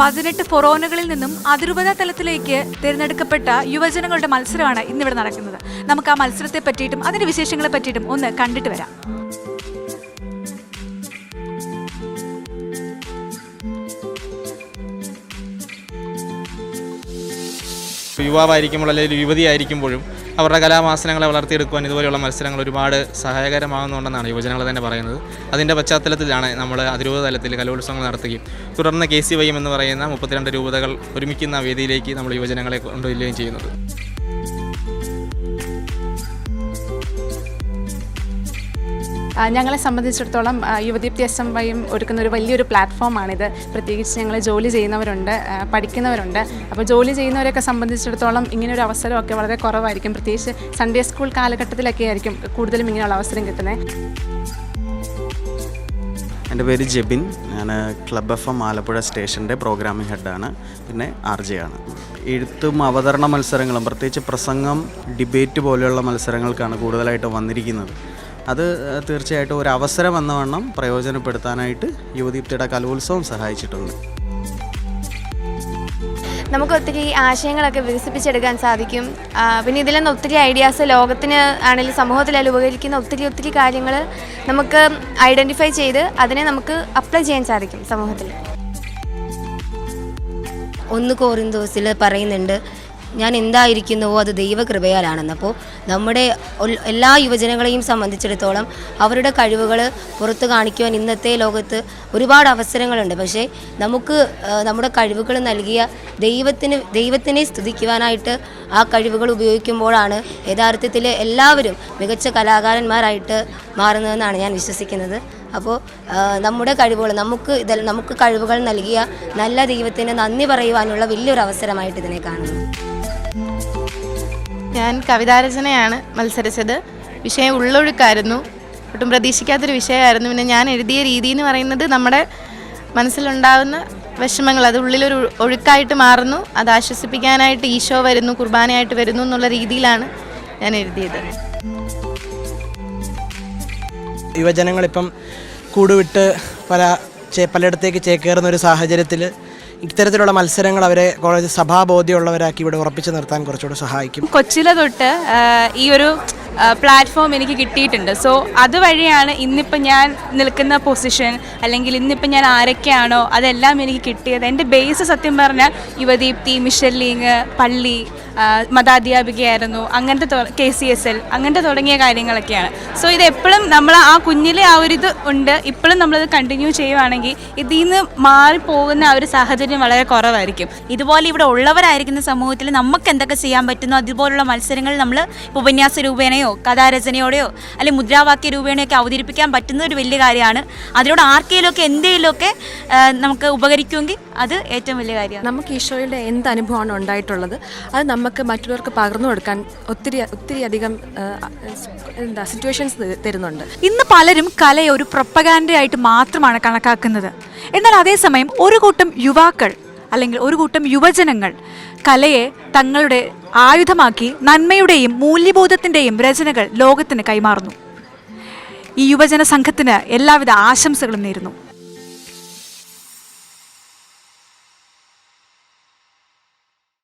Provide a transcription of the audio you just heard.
പതിനെട്ട് ഫൊറോനകളിൽ നിന്നും അതിരൂപത തലത്തിലേക്ക് തിരഞ്ഞെടുക്കപ്പെട്ട യുവജനങ്ങളുടെ മത്സരമാണ് ഇന്നിവിടെ നടക്കുന്നത്. നമുക്ക് ആ മത്സരത്തെ പറ്റിയിട്ടും അതിന്റെ വിശേഷങ്ങളെ പറ്റിയിട്ടും ഒന്ന് കണ്ടിട്ട് വരാം. യുവാവായിരിക്കുമ്പോൾ അല്ലെങ്കിൽ യുവതിയായിരിക്കുമ്പോഴും അവരുടെ കലാമാസനങ്ങളെ വളർത്തിയെടുക്കുവാൻ ഇതുപോലെയുള്ള മത്സരങ്ങൾ ഒരുപാട് സഹായകരമാകുന്നുണ്ടെന്നാണ് യുവജനങ്ങൾ തന്നെ പറയുന്നത്. അതിന്റെ പശ്ചാത്തലത്തിലാണ് നമ്മൾ അതിരൂപ തലത്തിൽ കലോത്സവങ്ങൾ നടത്തുകയും തുടർന്ന് കെ സി വൈ എം എന്ന് പറയുന്ന മുപ്പത്തിരണ്ട് രൂപതകൾ ഒരുമിക്കുന്ന വേദിയിലേക്ക് നമ്മൾ യുവജനങ്ങളെ കൊണ്ടുവരികയും ചെയ്യുന്നത്. ഞങ്ങളെ സംബന്ധിച്ചിടത്തോളം യുവദീപ്തി എസ് എം വൈയും ഒരുക്കുന്ന ഒരു വലിയൊരു പ്ലാറ്റ്ഫോമാണിത്. പ്രത്യേകിച്ച് ഞങ്ങൾ ജോലി ചെയ്യുന്നവരുണ്ട് പഠിക്കുന്നവരുണ്ട്. അപ്പോൾ ജോലി ചെയ്യുന്നവരെയൊക്കെ സംബന്ധിച്ചിടത്തോളം ഇങ്ങനൊരു അവസരമൊക്കെ വളരെ കുറവായിരിക്കും. പ്രത്യേകിച്ച് സൺഡേ സ്കൂൾ കാലഘട്ടത്തിലൊക്കെ ആയിരിക്കും കൂടുതലും ഇങ്ങനെയുള്ള അവസരം കിട്ടുന്നത് എന്റെ പേര് ജെബിൻ. ഞാൻ ക്ലബ് എഫ് എം ആലപ്പുഴ സ്റ്റേഷന്റെ പ്രോഗ്രാമിംഗ് ഹെഡാണ്. പിന്നെ ആർ ജെ ആണ്. എഴുത്തും അവതരണ മത്സരങ്ങളും പ്രത്യേകിച്ച് പ്രസംഗം ഡിബേറ്റ് പോലെയുള്ള മത്സരങ്ങൾക്കാണ് കൂടുതലായിട്ട് വന്നിരിക്കുന്നത്. അത് തീർച്ചയായിട്ടും ഒരു അവസരം എന്ന വണ്ണം പ്രയോജനപ്പെടുത്താനായിട്ട് യുവദീപ്തിയുടെ കലോത്സവം സഹായിച്ചിട്ടുണ്ട്. നമുക്ക് ഒത്തിരി ആശയങ്ങളൊക്കെ വികസിപ്പിച്ചെടുക്കാൻ സാധിക്കും. പിന്നെ ഇതിൽ നിന്ന് ഒത്തിരി ഐഡിയാസ് ലോകത്തിന് ആണെങ്കിലും സമൂഹത്തിലായാലും ഉപകരിക്കുന്ന ഒത്തിരി ഒത്തിരി കാര്യങ്ങൾ നമുക്ക് ഐഡന്റിഫൈ ചെയ്ത് അതിനെ നമുക്ക് അപ്ലൈ ചെയ്യാൻ സാധിക്കും സമൂഹത്തിൽ. ഒന്ന് കോറിന്തോസിൽ പറയുന്നുണ്ട് ഞാൻ എന്തായിരിക്കുന്നുവോ അത് ദൈവകൃപയാലാണെന്ന്. അപ്പോൾ നമ്മുടെ എല്ലാ യുവജനങ്ങളെയും സംബന്ധിച്ചിടത്തോളം അവരുടെ കഴിവുകൾ പുറത്ത് കാണിക്കുവാൻ ഇന്നത്തെ ലോകത്ത് ഒരുപാട് അവസരങ്ങളുണ്ട്. പക്ഷേ നമുക്ക് നമ്മുടെ കഴിവുകൾ നൽകിയ ദൈവത്തിന് ദൈവത്തിനെ സ്തുതിക്കുവാനായിട്ട് ആ കഴിവുകൾ ഉപയോഗിക്കുമ്പോഴാണ് യഥാർത്ഥത്തിൽ എല്ലാവരും മികച്ച കലാകാരന്മാരായിട്ട് മാറുന്നതെന്നാണ് ഞാൻ വിശ്വസിക്കുന്നത്. അപ്പോൾ നമ്മുടെ കഴിവുകൾ നമുക്ക് ഇതിൽ നമുക്ക് കഴിവുകൾ നൽകിയ നല്ല ദൈവത്തിന് നന്ദി പറയുവാനുള്ള വലിയൊരു അവസരമായിട്ട് ഇതിനെ കാണുന്നു. ഞാൻ കവിതാരചനയാണ് മത്സരിച്ചത്. വിഷയം ഉള്ളൊഴുക്കായിരുന്നു. ഒട്ടും പ്രതീക്ഷിക്കാത്തൊരു വിഷയമായിരുന്നു. പിന്നെ ഞാൻ എഴുതിയ രീതി എന്ന് പറയുന്നത് നമ്മുടെ മനസ്സിലുണ്ടാകുന്ന വിഷമങ്ങൾ അത് ഉള്ളിലൊരു ഒഴുക്കായിട്ട് മാറുന്നു അത് ആശ്വസിപ്പിക്കാനായിട്ട് ഈശോ വരുന്നു കുർബാനയായിട്ട് വരുന്നു എന്നുള്ള രീതിയിലാണ് ഞാൻ എഴുതിയത്. യുവജനങ്ങളിപ്പം കൂടുവിട്ട് പല ചേ- പലയിടത്തേക്ക് ചേക്കേറുന്ന ഒരു സാഹചര്യത്തിൽ ഇത്തരത്തിലുള്ള മത്സരങ്ങൾ അവരെ കുറച്ച് സഭാബോധ്യമുള്ളവരാക്കി ഇവിടെ ഉറപ്പിച്ചു നിർത്താൻ കുറച്ചുകൂടെ സഹായിക്കും. കൊച്ചിലെ തൊട്ട് ഈ ഒരു പ്ലാറ്റ്ഫോം എനിക്ക് കിട്ടിയിട്ടുണ്ട്. സോ അതുവഴിയാണ് ഇന്നിപ്പോൾ ഞാൻ നിൽക്കുന്ന പൊസിഷൻ അല്ലെങ്കിൽ ഇന്നിപ്പോൾ ഞാൻ ആരൊക്കെയാണോ അതെല്ലാം എനിക്ക് കിട്ടിയത്. എന്റെ ബേസ് സത്യം പറഞ്ഞാൽ യുവദീപ്തി മിഷൻ ലീഗ് പള്ളി മതാധ്യാപികയായിരുന്നു അങ്ങനത്തെ കെ സി എസ് എൽ അങ്ങനത്തെ തുടങ്ങിയ കാര്യങ്ങളൊക്കെയാണ്. സോ ഇത് എപ്പോഴും നമ്മൾ ആ കുഞ്ഞിലെ ആ ഒരു ഇത് ഉണ്ട്. ഇപ്പോഴും നമ്മളത് കണ്ടിന്യൂ ചെയ്യുവാണെങ്കിൽ ഇതിൽ നിന്ന് മാറിപ്പോകുന്ന ആ ഒരു സാഹചര്യം വളരെ കുറവായിരിക്കും. ഇതുപോലെ ഇവിടെ ഉള്ളവരായിരിക്കുന്ന സമൂഹത്തിൽ നമുക്ക് എന്തൊക്കെ ചെയ്യാൻ പറ്റുന്നു അതുപോലുള്ള മത്സരങ്ങൾ നമ്മൾ ഉപന്യാസ രൂപേണയോ കഥാരചനയോടെയോ അല്ലെങ്കിൽ മുദ്രാവാക്യ രൂപേണയോ ഒക്കെ അവതരിപ്പിക്കാൻ പറ്റുന്ന ഒരു വലിയ കാര്യമാണ്. അതിനോട് ആർക്കെങ്കിലുമൊക്കെ എന്തെങ്കിലുമൊക്കെ നമുക്ക് ഉപകരിക്കുമെങ്കിൽ അത് ഏറ്റവും വലിയ കാര്യമാണ്. നമുക്ക് ഈശോയുടെ എന്ത് അനുഭവമാണ് ഉണ്ടായിട്ടുള്ളത്? അത് നമുക്ക് മറ്റുള്ളവർക്ക് പകർന്നു കൊടുക്കാൻ ഒത്തിരി ഒത്തിരി അധികം എന്താ സിറ്റുവേഷൻസ് തരുന്നുണ്ട്. ഇന്ന് പലരും കലയെ ഒരു പ്രൊപ്പഗാൻഡയായിട്ട് മാത്രമാണ് കണക്കാക്കുന്നത്. എന്നാൽ അതേസമയം ഒരു കൂട്ടം യുവാക്കൾ അല്ലെങ്കിൽ ഒരു കൂട്ടം യുവജനങ്ങൾ കലയെ തങ്ങളുടെ ആയുധമാക്കി നന്മയുടെയും മൂല്യബോധത്തിന്റെയും രചനകൾ ലോകത്തിന് കൈമാറുന്നു. ഈ യുവജന സംഘത്തിന് എല്ലാവിധ ആശംസകളും നേരുന്നു.